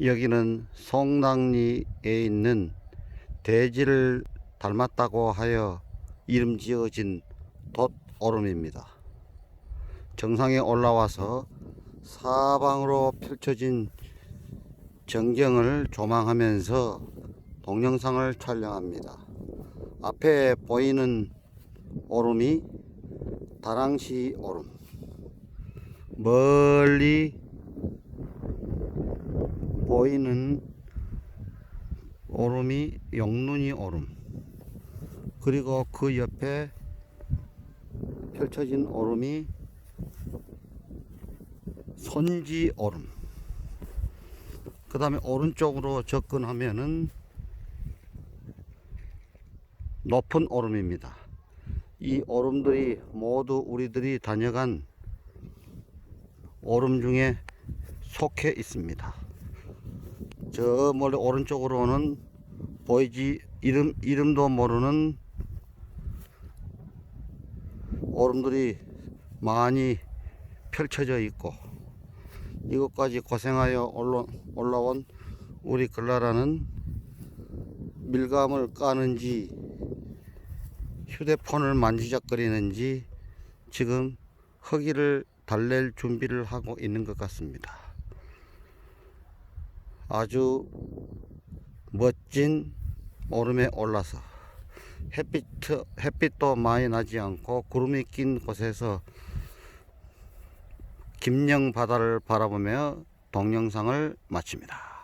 여기는 송낭리에 있는 대지를 닮았다고 하여 이름 지어진 돛오름입니다. 정상에 올라와서 사방으로 펼쳐진 전경을 조망하면서 동영상을 촬영합니다. 앞에 보이는 오름이 다랑시 오름. 멀리 보이는 오름이 영눈이 오름. 그리고 그 옆에 펼쳐진 오름이 손지 오름. 그 다음에 오른쪽으로 접근하면은 높은 오름입니다. 이 오름들이 모두 우리들이 다녀간 오름 중에 속해 있습니다. 저 멀리 오른쪽으로는 보이지 이름 이름도 모르는 오름들이 많이 펼쳐져 있고 이것까지 고생하여 올라, 올라온 우리 글라라는 밀감을 까는지 휴대폰을 만지작거리는지 지금 허기를 달랠 준비를 하고 있는 것 같습니다. 아주 멋진 오름에 올라서 햇빛, 햇빛도 많이 나지 않고 구름이 낀 곳에서 김영 바다를 바라보며 동영상을 마칩니다.